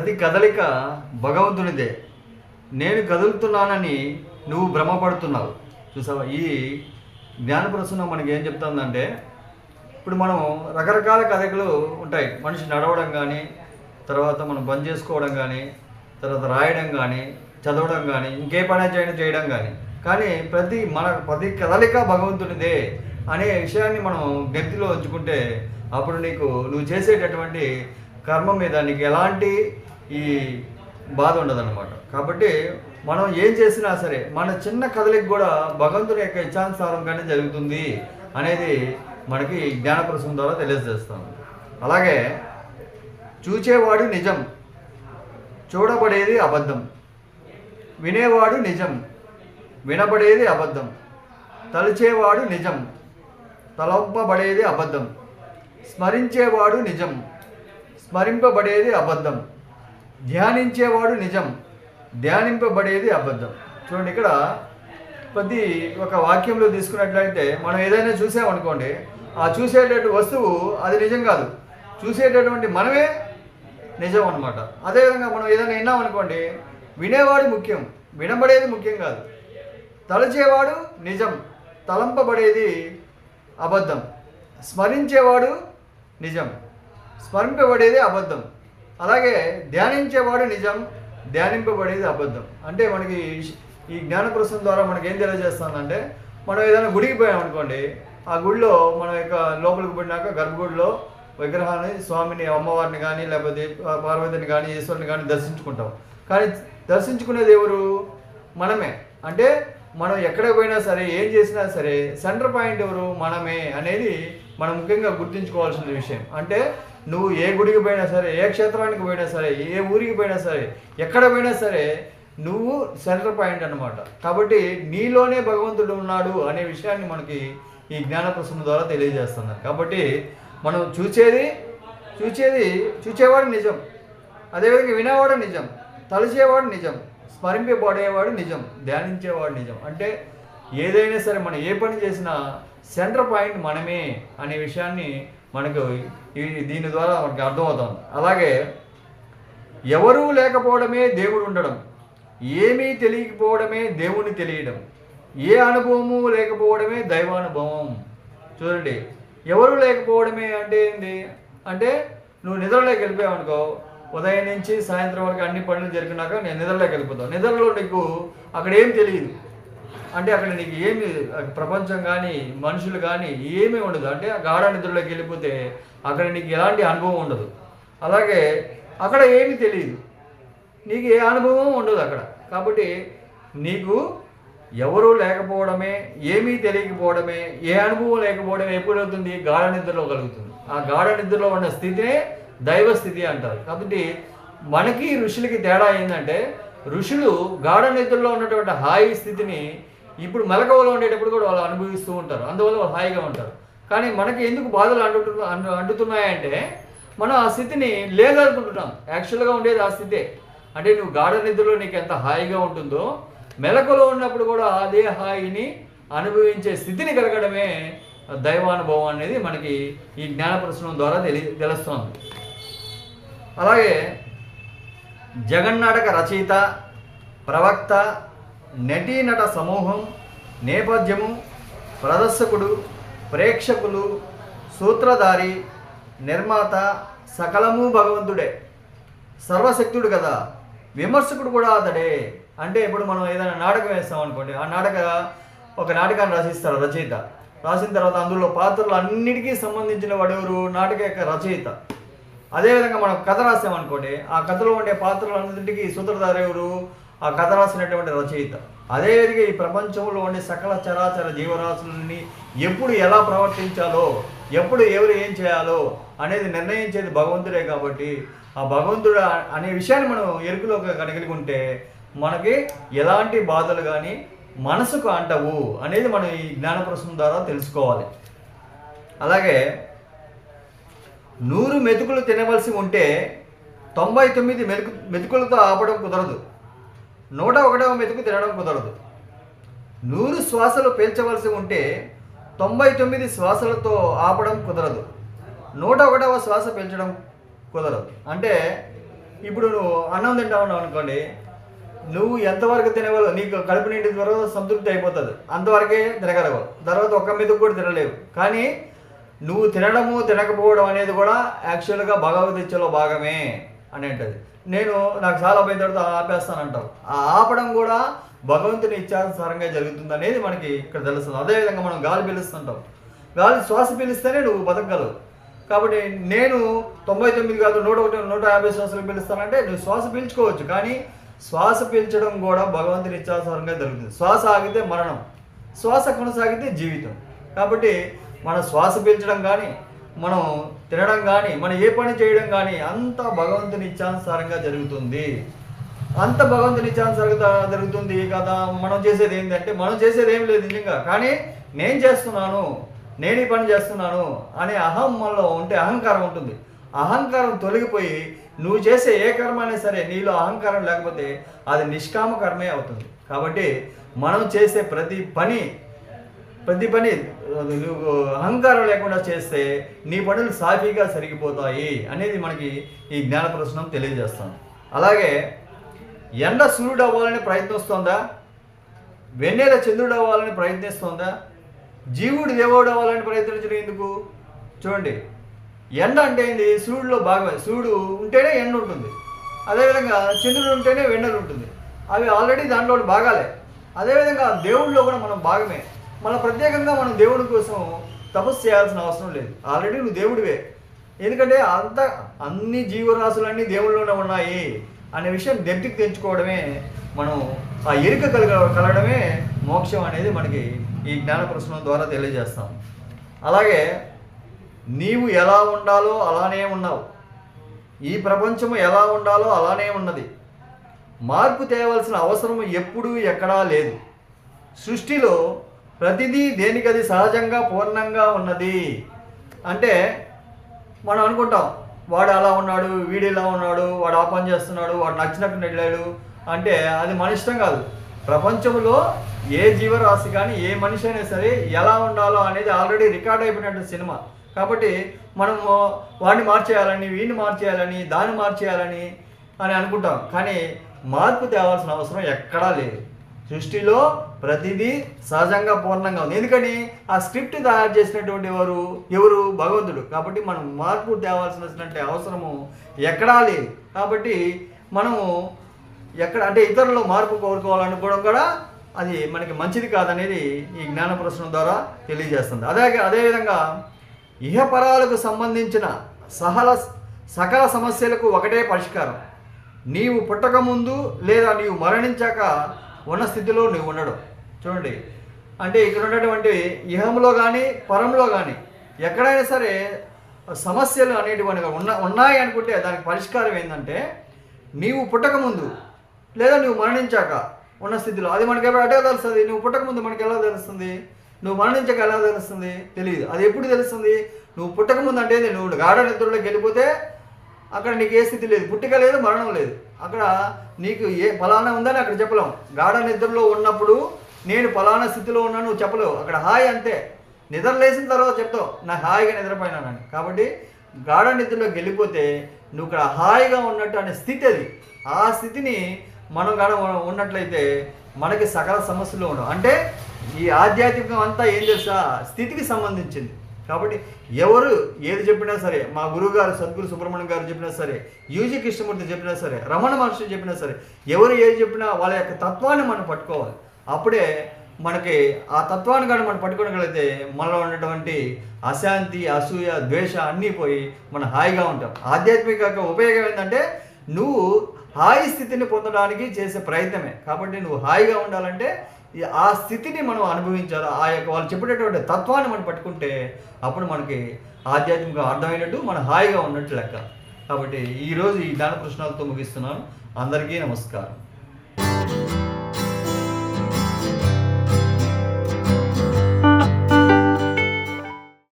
ప్రతి కదలిక భగవంతునిదే. నేను కదులుతున్నానని నువ్వు భ్రమపడుతున్నావు. చూసావా? ఈ జ్ఞానప్రసన్నం మనకి ఏం చెప్తుందంటే ఇప్పుడు మనం రకరకాల కదలికలు ఉంటాయి. మనిషి నడవడం కానీ తర్వాత మనం బంద్ చేసుకోవడం కానీ తర్వాత రాయడం కానీ చదవడం కానీ ఇంకే పని చేయడం చేయడం కానీ కానీ ప్రతి మన ప్రతి కదలిక భగవంతునిదే అనే విషయాన్ని మనం గట్టిలో ఉంచుకుంటే అప్పుడు నీకు నువ్వు చేసేటటువంటి కర్మ మీద నీకు ఎలాంటి ఈ బాధ ఉండదన్నమాట. కాబట్టి మనం ఏం చేసినా సరే మన చిన్న కదలికి కూడా భగవంతుని యొక్క ఇచ్చానుసారంగానే జరుగుతుంది అనేది మనకి జ్ఞానప్రసం ద్వారా తెలియజేస్తాం అలాగే చూచేవాడు నిజం చూడబడేది అబద్ధం. వినేవాడు నిజం వినబడేది అబద్ధం. తలిచేవాడు నిజం తలంపబడేది అబద్ధం. స్మరించేవాడు నిజం స్మరింపబడేది అబద్ధం. ధ్యానించేవాడు నిజం. ధ్యానింపబడేది అబద్ధం. చూడండి ఇక్కడ ప్రతి ఒక వాక్యంలో తీసుకున్నట్లయితే మనం ఏదైనా చూసామనుకోండి ఆ చూసేటటువంటి వస్తువు అది నిజం కాదు. చూసేటటువంటి మనమే నిజం అనమాట అదేవిధంగా మనం ఏదైనా విన్నామనుకోండి వినేవాడు ముఖ్యం వినబడేది ముఖ్యం కాదు. తలచేవాడు నిజం తలంపబడేది అబద్ధం. స్మరించేవాడు నిజం. స్మరింపబడేది అబద్ధం. అలాగే ధ్యానించేవాడు నిజం ధ్యానింపబడేది అబద్ధం. అంటే మనకి ఈ- జ్ఞానప్రసం ద్వారా మనకి ఏం తెలియజేస్తుందంటే మనం ఏదైనా గుడికి పోయామనుకోండి ఆ గుడిలో మన యొక్క లోపలికి పోయినాక గర్భగుడిలో విగ్రహాన్ని స్వామిని అమ్మవారిని కానీ లేకపోతే పార్వతిని కానీ ఈశ్వరుని కానీ దర్శించుకుంటాం. కానీ దర్శించుకునేది ఎవరు? మనమే. అంటే మనం ఎక్కడ పోయినా సరే ఏం చేసినా సరే సెంటర్ పాయింట్ ఎవరు? మనమే అనేది మనం ముఖ్యంగా గుర్తుంచుకోవాల్సిన విషయం. అంటే నువ్వు ఏ గుడికి పోయినా సరే ఏ క్షేత్రానికి పోయినా సరే ఏ ఊరికి పోయినా సరే ఎక్కడ పోయినా సరే నువ్వు సెంటర్ పాయింట్ అన్నమాట. కాబట్టి నీలోనే భగవంతుడు ఉన్నాడు అనే విషయాన్ని మనకి ఈ జ్ఞానప్రసన్న ద్వారా తెలియజేస్తున్నారు. కాబట్టి మనం చూసేది చూసేది చూచేవాడు నిజం. అదేవిధంగా వినేవాడు నిజం. తలచేవాడు నిజం. స్మరింపబడేవాడు నిజం. ధ్యానించేవాడు నిజం. అంటే ఏదైనా సరే మనం ఏ పని చేసినా సెంటర్ పాయింట్ మనమే అనే విషయాన్ని మనకు ఈ- దీని ద్వారా మనకి అర్థమవుతాం అలాగే ఎవరూ లేకపోవడమే దేవుడు ఉండడం. ఏమీ తెలియకపోవడమే దేవుని తెలియడం. ఏ అనుభవము లేకపోవడమే దైవానుభవం. చూడండి ఎవరు లేకపోవడమే అంటే ఏంటి అంటే నువ్వు నిద్రలోకి వెళ్ళిపోయావు అనుకో ఉదయం నుంచి సాయంత్రం వరకు అన్ని పనులు జరిగినాక నేను నిద్రలోకి వెళ్ళిపోతావు. నిద్రలో నీకు అక్కడ ఏం తెలియదు. అంటే అక్కడ నీకు ఏమి ప్రపంచం కానీ మనుషులు కానీ ఏమీ ఉండదు. అంటే ఆ గాఢ నిద్రలోకి వెళ్ళిపోతే అక్కడ నీకు ఎలాంటి అనుభవం ఉండదు. అలాగే అక్కడ ఏమీ తెలియదు. నీకు ఏ అనుభవం ఉండదు అక్కడ. కాబట్టి నీకు ఎవరూ లేకపోవడమే ఏమీ తెలియకపోవడమే ఏ అనుభవం లేకపోవడమే ఎప్పుడు అవుతుంది? గాఢ నిద్రలో కలుగుతుంది. ఆ గాఢ నిద్రలో ఉన్న స్థితినే దైవ స్థితి అంటారు. కాబట్టి మనకి ఋషులకి తేడా ఏంటంటే ఋషులు గాఢ నిద్రలో ఉన్నటువంటి హాయి స్థితిని ఇప్పుడు మెలకువలో ఉండేటప్పుడు కూడా వాళ్ళు అనుభవిస్తూ ఉంటారు. అందువల్ల వాళ్ళు హాయిగా ఉంటారు. కానీ మనకి ఎందుకు బాధలు అంటు అంటు అంటుతున్నాయంటే మనం ఆ స్థితిని లేదనుకుంటున్నాం. యాక్చువల్గా ఉండేది ఆ స్థితే. అంటే నువ్వు గాఢ నిద్రలో నీకు ఎంత హాయిగా ఉంటుందో మెలకులో ఉన్నప్పుడు కూడా అదే హాయిని అనుభవించే స్థితిని కలగడమే దైవానుభవం అనేది మనకి ఈ జ్ఞాన జ్ఞానప్రసనం ద్వారా తెలి తెలుస్తోంది. అలాగే జగన్నాటక రచయిత ప్రవక్త నటీనట సమూహం నేపథ్యము ప్రదర్శకుడు ప్రేక్షకులు సూత్రధారి నిర్మాత సకలము భగవంతుడే. సర్వశక్తుడు కదా. విమర్శకుడు కూడా అతడే. అంటే ఇప్పుడు మనం ఏదైనా నాటకం వేస్తాం అనుకోండి ఆ నాటక ఒక నాటకాన్ని రచిస్తారు రచయిత. రాసిన తర్వాత అందులో పాత్రలు అన్నిటికీ సంబంధించిన వాడెవరు నాటక యొక్క రచయిత. అదేవిధంగా మనం కథ రాసామనుకోండి ఆ కథలో ఉండే పాత్రలన్నింటికి సూత్రధారి ఎవరు ఆ కథ రాసినటువంటి రచయిత. అదేవిధంగా ఈ ప్రపంచంలో ఉండే సకల చరాచర జీవరాశులని ఎప్పుడు ఎలా ప్రవర్తించాలో ఎప్పుడు ఎవరు ఏం చేయాలో అనేది నిర్ణయించేది భగవంతుడే కాబట్టి ఆ భగవంతుడు అనే విషయాన్ని మనం ఎరుకులో కనుగలిగి ఉంటే మనకి ఎలాంటి బాధలు కానీ మనసుకు అంటవు అనేది మనం ఈ జ్ఞానప్రసం ద్వారా తెలుసుకోవాలి. అలాగే నూరు మెతుకులు తినవలసి ఉంటే తొంభై తొమ్మిది మెతుకు మెతుకులతో ఆపడం కుదరదు. నూట ఒకటవ మెతుకు తినడం కుదరదు. నూరు శ్వాసలు పీల్చవలసి ఉంటే తొంభై తొమ్మిది శ్వాసలతో ఆపడం కుదరదు. నూట ఒకటవ శ్వాస పీల్చడం కుదరదు. అంటే ఇప్పుడు నువ్వు అన్నం తింటా ఉన్నావు అనుకోండి నువ్వు ఎంతవరకు తినగలవు? నీకు కడుపు నిండి తర్వాత సంతృప్తి అయిపోతుంది. అంతవరకే తినగలవు. తర్వాత ఒక్క మీద కూడా తినలేవు. కానీ నువ్వు తినడము తినకపోవడం అనేది కూడా యాక్చువల్గా భగవద్గీతలో భాగమే అని అంటది. నేను నాకు చాలా పోయిన తర్వాత ఆపేస్తానంటావు. ఆ ఆపడం కూడా భగవంతుని ఇచ్చానుసారంగా జరుగుతుంది అనేది మనకి ఇక్కడ తెలుస్తుంది. అదేవిధంగా మనం గాలి పీలుస్తుంటాం. గాలి శ్వాస పీలిస్తేనే నువ్వు బతకగలవు. కాబట్టి నేను తొంభై తొమ్మిది కాదు నూట ఒకటి నూట యాభై శ్వాసలు పీలుస్తానంటే నువ్వు శ్వాస పీల్చుకోవచ్చు. కానీ శ్వాస పీల్చడం కూడా భగవంతుని ఇచ్చానుసారంగా జరుగుతుంది. శ్వాస ఆగితే మరణం. శ్వాస కొనసాగితే జీవితం. కాబట్టి మన శ్వాస పీల్చడం కానీ మనం తినడం కానీ మనం ఏ పని చేయడం కానీ అంత భగవంతుని ఇచ్చానుసారంగా జరుగుతుంది. అంత భగవంతుని ఇచ్చానుసారంగా జరుగుతుంది కదా మనం చేసేది ఏంటంటే మనం చేసేది ఏం లేదు నిజంగా. కానీ నేను చేస్తున్నాను నేను ఈ పని చేస్తున్నాను అనే అహం మనలో ఉంటే అహంకారం ఉంటుంది. అహంకారం తొలగిపోయి నువ్వు చేసే ఏ కర్మ అయినా సరే నీలో అహంకారం లేకపోతే అది నిష్కామ కర్మే అవుతుంది. కాబట్టి మనం చేసే ప్రతి పని ప్రతి పని నువ్వు అహంకారం లేకుండా చేస్తే నీ పనులు సాఫీగా సరిగిపోతాయి అనేది మనకి ఈ జ్ఞాన ప్రశ్నం తెలియజేస్తాం అలాగే ఎండ సూర్యుడు అవ్వాలని ప్రయత్నిస్తోందా? వెన్నెల చంద్రుడు అవ్వాలని ప్రయత్నిస్తోందా? జీవుడు దేవుడు అవ్వాలని ప్రయత్నించడం ఎందుకు? చూడండి ఎండ అంటే ఏంది? సూర్యుడిలో భాగమే సూర్యుడు ఉంటేనే ఎండ ఉంటుంది. అదేవిధంగా చంద్రుడు ఉంటేనే వెన్నెలు ఉంటుంది. అవి ఆల్రెడీ దాంట్లో భాగాలే. అదేవిధంగా దేవుడిలో కూడా మనం భాగమే. మన ప్రత్యేకంగా మనం దేవుడి కోసం తపస్సు చేయాల్సిన అవసరం లేదు. ఆల్రెడీ నువ్వు దేవుడివే. ఎందుకంటే అంత అన్ని జీవరాశులన్నీ దేవుళ్ళలోనే ఉన్నాయి అనే విషయం దెబ్బకి తెంచుకోవడమే మనం ఆ ఎరుక కలగ కలగడమే మోక్షం అనేది మనకి ఈ జ్ఞాన ప్రశ్న ద్వారా తెలియజేస్తాం. అలాగే నీవు ఎలా ఉండాలో అలానే ఉన్నావు. ఈ ప్రపంచము ఎలా ఉండాలో అలానే ఉన్నది. మార్పు తేవలసిన అవసరం ఎప్పుడూ ఎక్కడా లేదు. సృష్టిలో ప్రతిదీ దేనికది సహజంగా పూర్ణంగా ఉన్నది? అంటే మనం అనుకుంటాం వాడు అలా ఉన్నాడు వీడు ఇలా ఉన్నాడు వాడు ఆ పని చేస్తున్నాడు వాడు నచ్చినట్టు వెళ్ళాడు అంటే అది మన ఇష్టం కాదు. ప్రపంచంలో ఏ జీవరాశి కానీ ఏ మనిషి అయినా సరే ఎలా ఉండాలో అనేది ఆల్రెడీ రికార్డ్ అయిపోయినట్టు సినిమా. కాబట్టి మనము వాడిని మార్చేయాలని వీడిని మార్చేయాలని దాన్ని మార్చేయాలని అని అనుకుంటాం. కానీ మార్పు తేవాల్సిన అవసరం ఎక్కడా లేదు. సృష్టిలో ప్రతిదీ సహజంగా పూర్ణంగా ఉంది. ఎందుకని? ఆ స్క్రిప్ట్ తయారు చేసినటువంటి ఎవరు ఎవరు? భగవంతుడు. కాబట్టి మనం మార్పు తేవాల్సినటువంటి అవసరము ఎక్కడా లేదు. కాబట్టి మనము ఎక్కడ అంటే ఇతరులు మార్పు కోరుకోవాలనుకోవడం కూడా అది మనకి మంచిది కాదనేది ఈ జ్ఞాన ప్రశ్న ద్వారా తెలియజేస్తుంది. అదే అదేవిధంగా ఇహపరాలకు సంబంధించిన సహల సకల సమస్యలకు ఒకటే పరిష్కారం. నీవు పుట్టక ముందు లేదా నీవు మరణించాక ఉన్న స్థితిలో నువ్వు ఉండడం చూడండి. అంటే ఇక్కడ ఉన్నటువంటి ఇహంలో కానీ పరంలో కానీ ఎక్కడైనా సరే సమస్యలు అనేటువంటి ఉన్న ఉన్నాయి అనుకుంటే దానికి పరిష్కారం ఏంటంటే నీవు పుట్టకముందు లేదా నువ్వు మరణించాక ఉన్న స్థితిలో. అది మనకి ఎప్పుడు అటే తెలుస్తుంది. నువ్వు పుట్టకముందు మనకి ఎలా తెలుస్తుంది? నువ్వు మరణించాక ఎలా తెలుస్తుంది? తెలియదు అది ఎప్పుడు తెలుస్తుంది? నువ్వు పుట్టకముందు అంటే నువ్వు గాఢ నిద్రలోకి వెళ్ళిపోతే అక్కడ నీకు ఏ స్థితి లేదు పుట్టిక లేదు మరణం లేదు. అక్కడ నీకు ఏ ఫలానా ఉందని అక్కడ చెప్పలేం. గాఢ నిద్రలో ఉన్నప్పుడు నేను ఫలానా స్థితిలో ఉన్నాను నువ్వు చెప్పలేవు. అక్కడ హాయి అంతే. నిద్ర లేచిన తర్వాత చెప్తావు నా హాయిగా నిద్రపోయినానని. కాబట్టి గాఢ నిద్రలోకి వెళ్ళిపోతే నువ్వు ఇక్కడ హాయిగా ఉన్నట్టు అనే స్థితి అది. ఆ స్థితిని మనం గాఢ ఉన్నట్లయితే మనకి సకల సమస్యలు ఉండవు. అంటే ఈ ఆధ్యాత్మికం అంతా ఏం తెలుసా? స్థితికి సంబంధించింది. కాబట్టి ఎవరు ఏది చెప్పినా సరే మా గురువు గారు సద్గురు సుబ్రహ్మణ్యం గారు చెప్పినా సరే యూజీ కృష్ణమూర్తి చెప్పినా సరే రమణ మహర్షి చెప్పినా సరే ఎవరు ఏది చెప్పినా వాళ్ళ యొక్క తత్వాన్ని మనం పట్టుకోవాలి. అప్పుడే మనకి ఆ తత్వాన్ని కానీ మనం పట్టుకోగలిగితే మనలో ఉన్నటువంటి అశాంతి అసూయ ద్వేష అన్నీ పోయి మనం హాయిగా ఉంటాం. ఆధ్యాత్మిక ఉపయోగం ఏంటంటే నువ్వు హాయి స్థితిని పొందడానికి చేసే ప్రయత్నమే. కాబట్టి నువ్వు హాయిగా ఉండాలంటే ఆ స్థితిని మనం అనుభవించాలి? ఆ యొక్క వాళ్ళు చెప్పేటటువంటి తత్వాన్ని మనం పట్టుకుంటే అప్పుడు మనకి ఆధ్యాత్మిక అర్థమైనట్టు మనం హాయిగా ఉన్నట్టు లెక్క. కాబట్టి ఈరోజు ఈ దాన ప్రశ్నలతో ముగిస్తున్నాను. అందరికీ నమస్కారం.